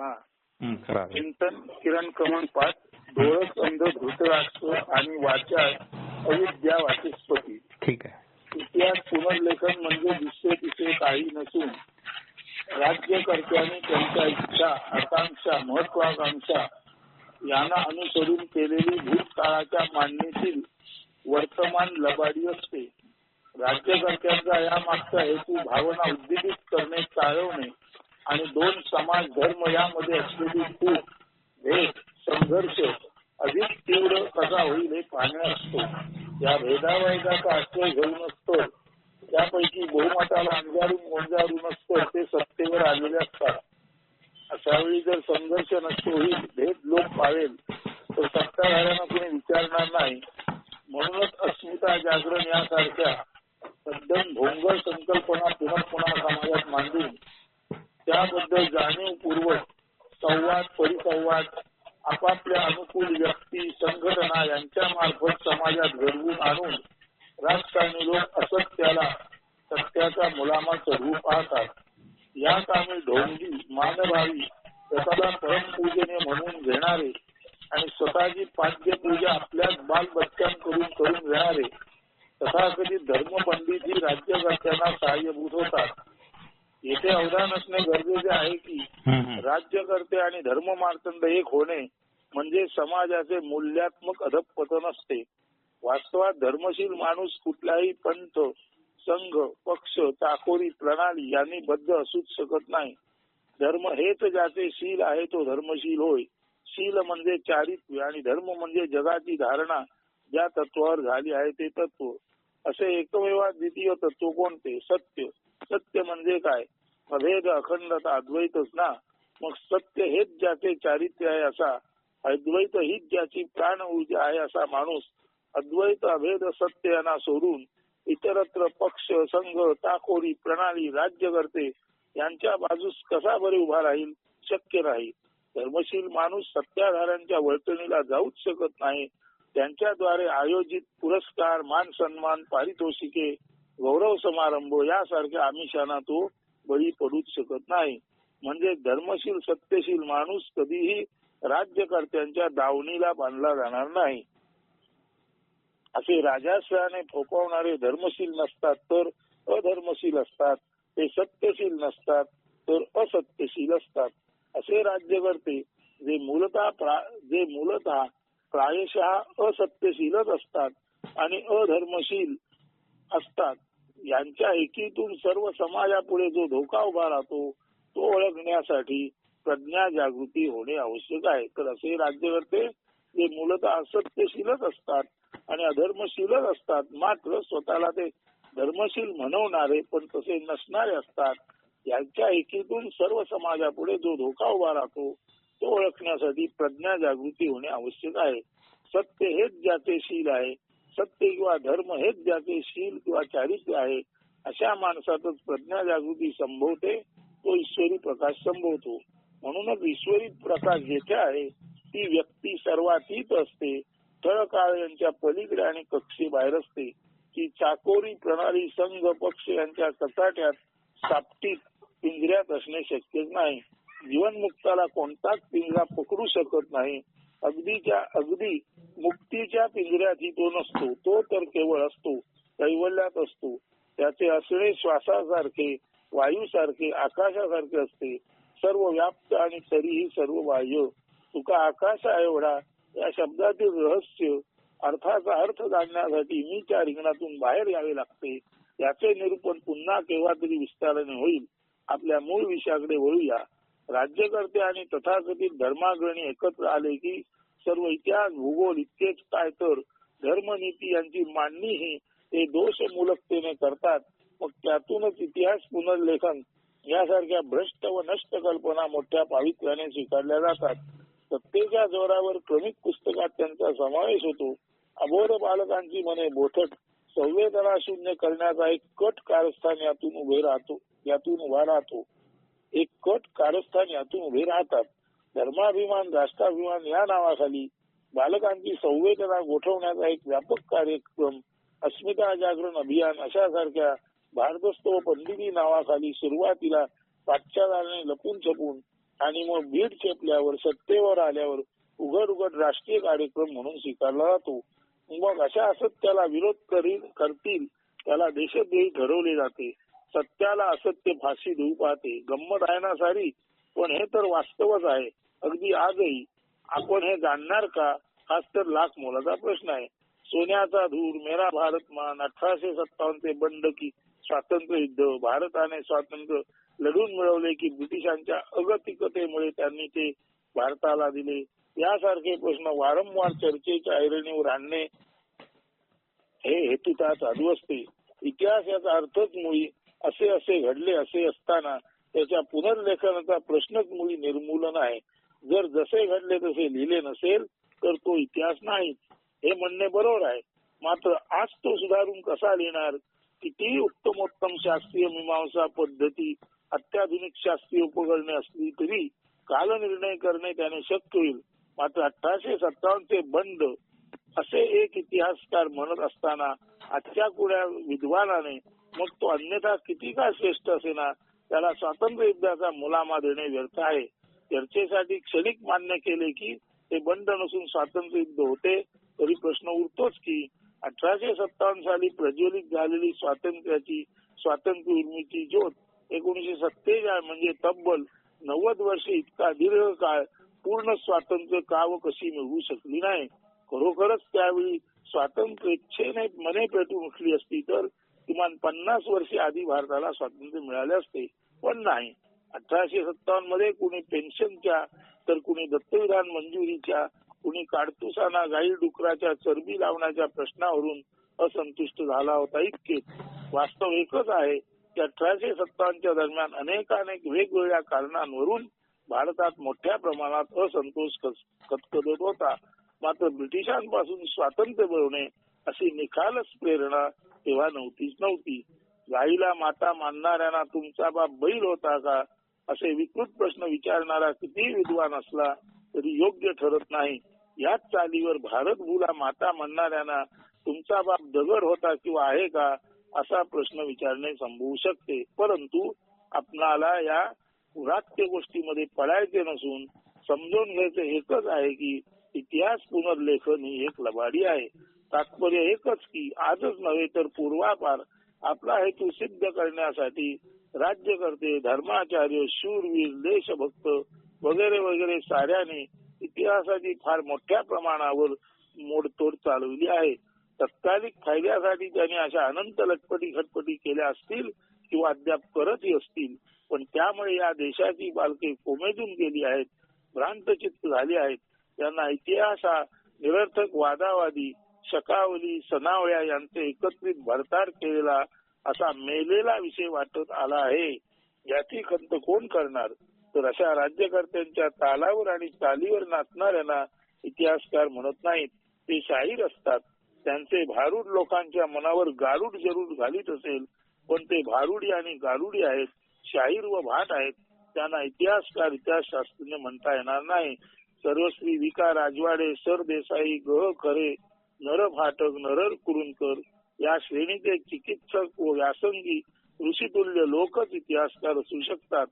हा. चिंतन किरण कमन पाठ डोळस अंध धृतराष्ट्र आणि वाचा अविद्या वाचस्पती. ठीक आहे. इतिहास पुनर्लेखन म्हणजे दिसते तिथे काही नसून राज्यकर्त्यांनी त्यांच्या इच्छा आकांक्षा महत्वाकांक्षा यांना अनुसरून केलेली भूतकाळाच्या मांडणीतील वर्तमान लबाडी असते. राज्यकर्त्यांचा या मागचा हेतू भावना उद्दीपित करणे टाळवणे आणि दोन समाज धर्म यामध्ये असलेली खूप भेद संघर्ष अधिक तीव्र कसा होईल हे पाहणे असतो. या भेदावैदाचा आश्रय घेऊन असतो. त्यापैकी बहुमताला अंजारून गोंजारून असतो ते सत्तेवर आलेले असतात. अशा वेळी जर संघर्ष नष्ट होईल भेद लोक पावेल तर सत्ताधाऱ्यांना कोणी विचारणार नाही म्हणूनच अस्मिता जागरण यासारख्या सद्दन भोंगर संकल्पना पुन्हा पुन्हा समाजात मांडून त्याबद्दल जाणीवपूर्वक संवाद परिसंवाद आपापल्या अनुकूल व्यक्ती संघटना यांच्या मार्फत समाजात घडवून आणून राजकारणी लोक असत्याला मुलामा चढवू पाहतात या कामी ढोंगी मानभावी स्वतःला परमपूजनीय म्हणून घेणारे आणि स्वतःची पाद्यपूजा आपल्याच बालबच्चांकडून करून घेणारे तथाकथित धर्मपंडित ही राज्यकर्त्यांना सहाय्यभूत होतात. येथे अवधान असणे गरजेचे आहे की. राज्यकर्ते आणि धर्ममार्तंड एक होणे म्हणजे समाजाचे मूल्यात्मक अधपतन असते. वास्तवात धर्मशील माणूस कुठलाही पंथ संघ पक्ष चाकोरी प्रणाली यांनी बद्ध असूच शकत नाही. धर्म हेच ज्याचे शील आहे तो धर्मशील होय. शील म्हणजे चारित्र्य आणि धर्म म्हणजे जगाची धारणा. ज्या तत्वावर झाली आहे ते तत्व. असे एकमेव द्वितीय तत्व कोणते? सत्य. सत्य म्हणजे काय? अभेद अखंडता अद्वैतच ना? मग सत्य हेच ज्याचे चारित्र्य आहे असा? अद्वैत हीच ज्याची प्राण ऊर्जा आहे असा माणूस? अद्वैत अभेद सत्य यांना सोडून इतरत्र पक्ष संघ टाकोरी प्रणाली राज्यकर्ते यांच्या बाजूस कसा बरे उभा राहील शक्य नाही. धर्मशील माणूस सत्ताधाऱ्यांच्या वर्तणीला जाऊच शकत नाही. त्यांच्याद्वारे आयोजित पुरस्कार मान सन्मान पारितोषिके गौरव समारंभ यासारख्या आमिषांना तो बळी पडूच शकत नाही. म्हणजे धर्मशील सत्यशील माणूस कधीही राज्यकर्त्यांच्या दावणीला बांधला जाणार नाही. असे राजाश्रयाने फोपवणारे धर्मशील नसतात तर अधर्मशील असतात. ते सत्यशील नसतात तर असत्यशील असतात. असे राज्यकर्ते जे मूलतः जे मूलतः प्रायशः असत्यशीलच असतात आणि अधर्मशील असतात. यांच्या एकीतून सर्व समाजापुढे जो धोका उभा राहतो तो ओळखण्यासाठी प्रज्ञा जागृती होणे आवश्यक आहे. तर असे राज्यकर्ते जे मूलतः असत्यशीलच असतात. आणि अधर्मशीलच असतात. मात्र स्वतःला ते धर्मशील म्हणवणारे पण तसे नसणारे असतात. यांच्या एकीतून सर्व समाजापुढे जो धोका उभा राहतो तो ओळखण्यासाठी प्रज्ञा जागृती होणे आवश्यक आहे. सत्य हेच ज्याचे शील आहे. सत्य किंवा धर्म हेच ज्याचे शील किंवा चारित्र्य आहे अशा माणसातच प्रज्ञा जागृती संभवते तो ईश्वरी प्रकाश संभवतो. म्हणूनच ईश्वरी प्रकाश जेथे आहे ती व्यक्ती सर्वातीत असते तळ काळ यांच्या पलीकडे आणि कक्षेबाहेर असते की चाकोरी प्रणाली संघ पक्ष यांच्या कचाट्यात सापटीत पिंजऱ्यात असणे शक्यच नाही. जीवनमुक्ताला कोणताच पिंजरा पकडू शकत नाही. अगदीच्या अगदी मुक्तीच्या पिंजऱ्यातही तो नसतो. तो तर केवळ असतो कैवल्यात असतो. त्याचे असणे श्वासासारखे वायूसारखे आकाशासारखे असते. सर्व व्याप्त आणि तरीही सर्व बाह्य. तुका आकाश एवढा या शब्दातील रहस्य अर्थाचा अर्थ जाणण्यासाठी मी त्या रिंगणातून बाहेर यावे लागते. याचे निरूपण पुन्हा केव्हा तरी विस्ताराने होईल. आपल्या मूळ विषयाकडे वळूया. राज्यकर्ते आणि तथाकथित धर्माग्रणी एकत्र आले की सर्व इतिहास भूगोल इतकेच काय तर धर्मनीती यांची मांडणीही ते दोष मूलकतेने करतात. मग त्यातूनच इतिहास पुनर्लेखन यासारख्या भ्रष्ट व नष्ट कल्पना मोठ्या पावित्र्याने स्वीकारल्या जातात. सत्तेच्या जोरावर क्रमिक पुस्तकात त्यांचा समावेश होतो. अबोध बालकांची मने बोथट संवेदना शून्य करण्याचा एक कट कारस्थान यातून उभे राहतो यातून उभा राहतो. एक कट कारस्थान यातून उभे राहतात. धर्माभिमान राष्ट्राभिमान या नावाखाली बालकांची संवेदना गोठवण्याचा एक व्यापक कार्यक्रम अस्मिता जागरण अभियान अशा सारख्या भारदस्त व पंडिती नावाखाली सुरुवातीला पाश्चात्याने लपून छपून आणि मग बीड चेपल्यावर सत्तेवर आल्यावर उघड उघड राष्ट्रीय कार्यक्रम म्हणून स्वीकारला जातो. मग अशा असत्याला विरोध करतील त्याला देशद्रोही ठरवले जाते. सत्याला असत्य फाशी देऊ पाहते. गंमत आहे ना सारी? पण हे तर वास्तवच आहे. अगदी आजही. आपण हे जाणणार का? हाच तर लाख मोलाचा प्रश्न आहे. सोन्याचा धूर मेरा भारत मान अठराशे सत्तावन्न सत्तावन्नचे बंड की स्वातंत्र्य युद्ध भारताने स्वातंत्र्य लढून मिळवले की ब्रिटिशांच्या अगतिकतेमुळे त्यांनी ते भारताला दिले. यासारखे प्रश्न वारंवार चर्चेच्या ऐरणीवर आणणे हे हेतुता चालू असते. इतिहास याचा अर्थच मुळी. असे असे घडले असे असताना त्याच्या पुनर्लेखनाचा प्रश्नच मुळी निर्मूलन आहे. जर जसे घडले तसे लिहिले नसेल तर तो इतिहास नाही. हे म्हणणे बरोबर आहे. मात्र आज तो सुधारून कसा लिहिणार? कितीही उत्तमोत्तम शास्त्रीय मीमांसा पद्धती अत्याधुनिक शास्त्रीय उपकरणे असली तरी काल निर्णय करणे त्याने शक्य होईल. मात्र अठराशे सत्तावन्नचे बंड असे एक इतिहासकार म्हणत असताना आजच्या कुण्या विद्वानाने मग तो अन्यथा किती का श्रेष्ठ असेना त्याला स्वातंत्र्य युद्धाचा मुलामा देणे व्यर्थ आहे. चर्चेसाठी क्षणिक मान्य केले की ते बंड नसून स्वातंत्र्य युद्ध होते तरी प्रश्न उरतोच की अठराशे सत्तावन्न साली प्रज्वलित झालेली स्वातंत्र्याची स्वातंत्र्य उर्मीची ज्योत एकोणीशे सत्तेचाळीस म्हणजे तब्बल नव्वद वर्षे इतका दीर्घ काळ पूर्ण स्वातंत्र्य का व कशी मिळवू शकली नाही? खरोखरच त्यावेळी स्वातंत्र्य इच्छेने मने पेटून उठली असती तर किमान पन्नास वर्षे आधी भारताला स्वातंत्र्य मिळाले असते. पण नाही. अठराशे सत्तावन्नमध्ये कुणी पेन्शनच्या तर कुणी दत्तविधान मंजुरीच्या कुणी काडतुसाना गाई डुकराच्या चरबी लावण्याच्या प्रश्नावरून असंतुष्ट झाला होता इतके वास्तव एकच आहे की अठराशे सत्तावन्नच्या दरम्यान अनेकानेक वेगवेगळ्या कारणांवरून भारतात मोठ्या प्रमाणात असंतोष खतखदत होता. मात्र ब्रिटिशांपासून स्वातंत्र्य मिळवणे अशी निखालस प्रेरणा तेव्हा नव्हतीच नव्हती. गाईला माता मानणाऱ्यांना तुमचा बाप बैल होता का? असे विकृत प्रश्न विचारणारा कितीही विद्वान असला तरी योग्य ठरत नाही. याच चालीवर भारत भूला माता म्हणणाऱ्यांना तुमचा बाप दगड होता किंवा आहे का असा प्रश्न विचारणे संभवू शकते. परंतु आपणाला या पुरात्य गोष्टीमध्ये पडायचे नसून समजून घ्यायचं एकच आहे की इतिहास पुनर्लेखन ही एक लबाडी आहे. तात्पर्य एकच की आजच नव्हे तर पूर्वापार आपला हेतू सिद्ध करण्यासाठी राज्यकर्ते धर्माचार्य शूरवीर देशभक्त वगैरे वगैरे साऱ्याने इतिहासाची फार मोठ्या प्रमाणावर मोडतोड चालवली आहे. तत्कालिक फायद्यासाठी त्यांनी अशा अनंत लटपटी खटपटी केल्या असतील किंवा अद्याप करतही असतील पण त्यामुळे या देशाची बालके कोमेजून गेली आहेत भ्रांतचित्त झाली आहेत. त्यांना इतिहास हा निरर्थक वादावादी शकावली सनावळ्या यांचे एकत्रित भरतार केलेला असा मेलेला विषय वाटत आला आहे. याची खंत कोण करणार? तर अशा राज्यकर्त्यांच्या तालावर आणि चालीवर नाचणाऱ्यांना इतिहासकार म्हणत नाहीत. ते शाहीर असतात. त्यांचे भारूड लोकांच्या मनावर गारुड जरूर घालीत असेल पण ते भारुडी आणि गारुडी आहेत शाहीर व भाट आहेत. त्यांना इतिहासकार इतिहासशास्त्रज्ञ म्हणता येणार नाही. सर्वश्री विका राजवाडे सरदेसाई गह खरे नर फाटक नरर कुरुंकर या श्रेणीचे चिकित्सक व व्यासंगी ऋषितुल्य लोकच इतिहासकार असू शकतात.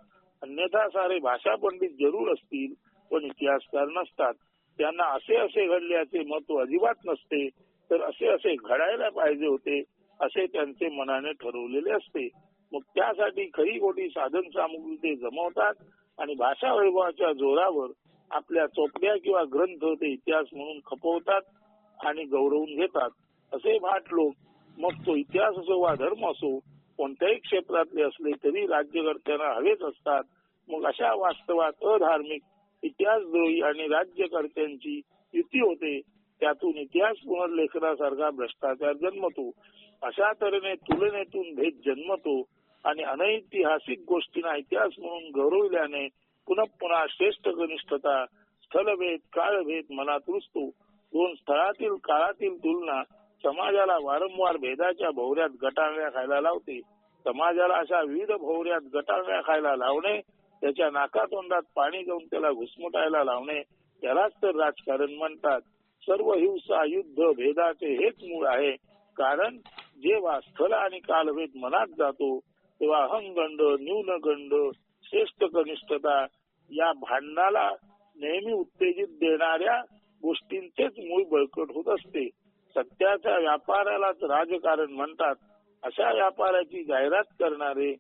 अन्यथा सारे भाषा पंडित जरूर असतील पण इतिहासकार नसतात. त्यांना असे असे घडल्याचे महत्त्व अजिबात नसते. तर असे असे घडायला पाहिजे होते असे त्यांचे मनाने ठरवलेले असते. मग त्यासाठी खरी खोटी साधन सामुग्री ते जमवतात आणि भाषा वैभवाच्या जोरावर आपल्या चोपड्या किंवा ग्रंथ ते इतिहास म्हणून खपवतात आणि गौरवून घेतात. असे भाट लोक मग तो इतिहास असो वा धर्म असो कोणत्याही क्षेत्रातले असले तरी राज्यकर्त्यांना हवेच असतात. मग अशा वास्तवात अधार्मिक इतिहासद्रोही आणि राज्यकर्त्यांची युती होते त्यातून इतिहास पुनर्लेखनासारखा भ्रष्टाचार जन्मतो. अशा तऱ्हेने तुलनेतून भेद जन्मतो आणि अनैतिहासिक गोष्टींना इतिहास म्हणून गौरविल्याने पुन्हा पुन्हा श्रेष्ठ कनिष्ठता स्थलभेद काळभेद मनात रुजतो. दोन स्थळातील काळातील तुलना समाजाला वारंवार भेदाच्या भोवऱ्यात गटांगळ्या खायला लावते. समाजाला अशा विविध भोवऱ्यात गटांगळ्या खायला लावणे त्याच्या नाकातोंडात पाणी जाऊन त्याला घुसमुटायला लावणे त्यालाच तर राजकारण म्हणतात. सर्व हिंसा युद्ध भेदाचे हेच मूळ आहे. कारण जेव्हा स्थल आणि कालभेद मनात जातो तेव्हा अहंगंड न्यूनगंड श्रेष्ठ कनिष्ठता या भांडणाला नेहमी उत्तेजित देणाऱ्या गोष्टींचेच मूळ बळकट होत असते. सत्याच्या व्यापारालाच राजकारण म्हणतात. अशा व्यापाराची जाहिरात करणारे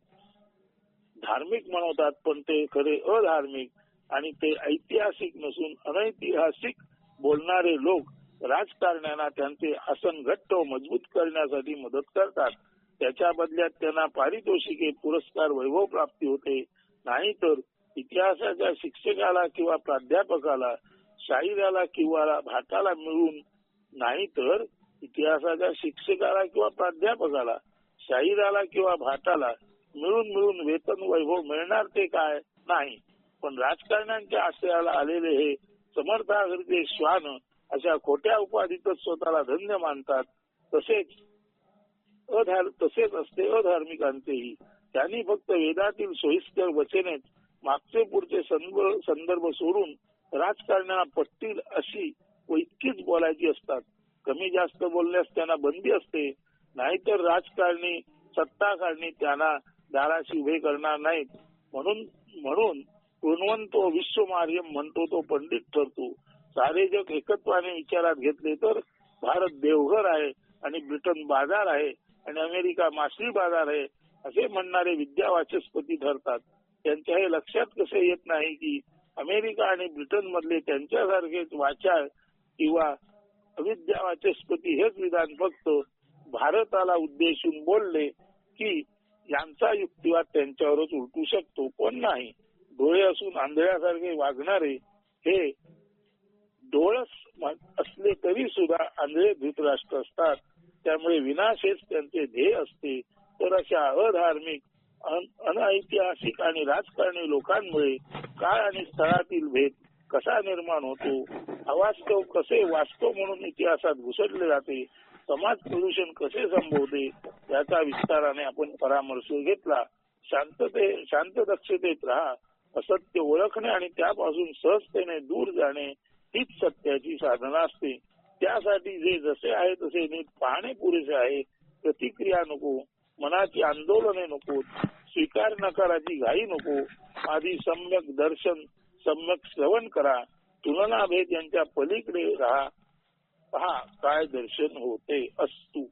धार्मिक म्हणवतात पण ते खरे अधार्मिक आणि ते ऐतिहासिक नसून अनैतिहासिक बोलणारे लोक राजकारण्यांना त्यांचे आसन घट्ट मजबूत करण्यासाठी मदत करतात. त्याच्या बदल्यात त्यांना पारितोषिके पुरस्कार वैभव प्राप्ती होते. नाहीतर इतिहासाच्या शिक्षकाला किंवा प्राध्यापकाला शाहिराला किंवा भाताला मिळून नाही तर इतिहासाच्या शिक्षकाला किंवा प्राध्यापकाला शाहिराला किंवा भाताला मिळून मिळून वेतन वैभव मिळणार ते काय? नाही. पण राजकारण्यांच्या आश्रयाला आलेले हे समर्थागरचे श्वान अशा खोट्या उपाधीतच स्वतःला धन्य मानतात. तसेच तसेच असते अधार्मिकांचेही. त्यांनी फक्त वेदातील सोयीस्कर वचनेच मागचे पुढचे संदर्भ संदर्भ सोडून राजकारण्यांना पटतील अशी व इतकीच बोलायची असतात. कमी जास्त बोलण्यास त्यांना बंदी असते. नाहीतर राजकारणी सत्ता काढणी त्यांना दाराशी उभे करणार नाहीत. म्हणून म्हणून गुणवंतो विश्वमार्यम म्हणतो तो पंडित ठरतो. सारे जग एकत्वाने विचारात घेतले तर भारत देवघर आहे आणि ब्रिटन बाजार आहे आणि अमेरिका मासळी बाजार आहे असे म्हणणारे विद्यावाचस्पती ठरतात. त्यांच्या हे लक्षात कसे येत नाही की अमेरिका आणि ब्रिटन मधले त्यांच्यासारखेच वाचाळ किंवा अविद्यावाचस्पती हेच विधान फक्त भारताला उद्देशून बोलले की यांचा युक्तिवाद त्यांच्यावरच उलटू शकतो पण नाही. डोळे असून आंधळ्यासारखे वागणारे हे डोळस असले तरी सुद्धा आंधळे धृतराष्ट्र असतात. त्यामुळे विनाश हेच त्यांचे ध्येय असते. तर अशा अधार्मिक अनऐतिहासिक आणि राजकारणी लोकांमुळे काळ आणि स्थळातील भेद कसा निर्माण होतो अवास्तव कसे वास्तव म्हणून इतिहासात घुसडले जाते समाज प्रदूषण कसे संभवते याचा विस्ताराने आपण परामर्श घेतला. शांतते शांत दक्षतेत राहा असत्य ओळखणे आणि त्यापासून सहजतेने दूर जाणे हीच सत्याची साधना असते. त्यासाठी जे जसे आहे तसे नीट पाहणे पुरेसे आहे. प्रतिक्रिया नको मनाची आंदोलने नको स्वीकार नकाराची घाई नको आधी सम्यक दर्शन सम्यक श्रवण करा तुलना भेद यांच्या पलीकडे राहा पहा काय दर्शन होते असतू.